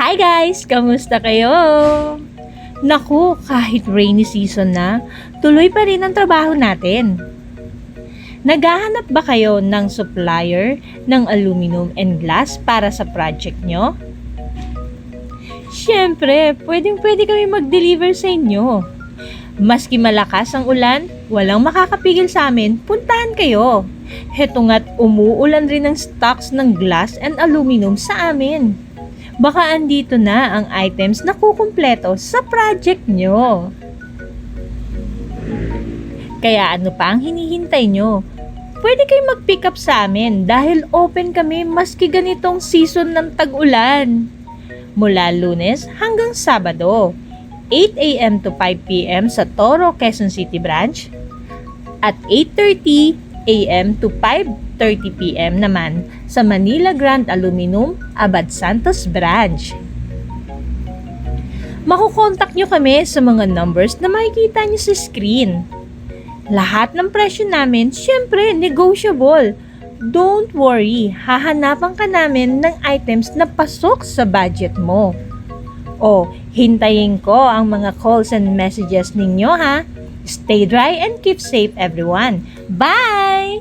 Hi guys! Kamusta kayo? Naku, kahit rainy season na, tuloy pa rin ang trabaho natin. Naghahanap ba kayo ng supplier ng aluminum and glass para sa project nyo? Siyempre, pwedeng pwede kami mag-deliver sa inyo. Maski malakas ang ulan, walang makakapigil sa amin, puntahan kayo. Heto nga't umuulan rin ng stocks ng glass and aluminum sa amin. Baka andito na ang items na kukumpleto sa project nyo. Kaya ano pa ang hinihintay nyo? Pwede kayong mag-pick up sa amin dahil open kami maski ganitong season ng tag-ulan. Mula lunes hanggang sabado, 8am to 5pm sa Toro Quezon City Branch at 8.30am to 5 8.30pm naman sa Manila Grand Aluminum, Abad Santos Branch. Makukontak nyo kami sa mga numbers na makikita nyo sa screen. Lahat ng presyo namin, syempre, negotiable. Don't worry, hahanapan ka namin ng items na pasok sa budget mo. O, hintayin ko ang mga calls and messages ninyo ha. Stay dry and keep safe everyone. Bye!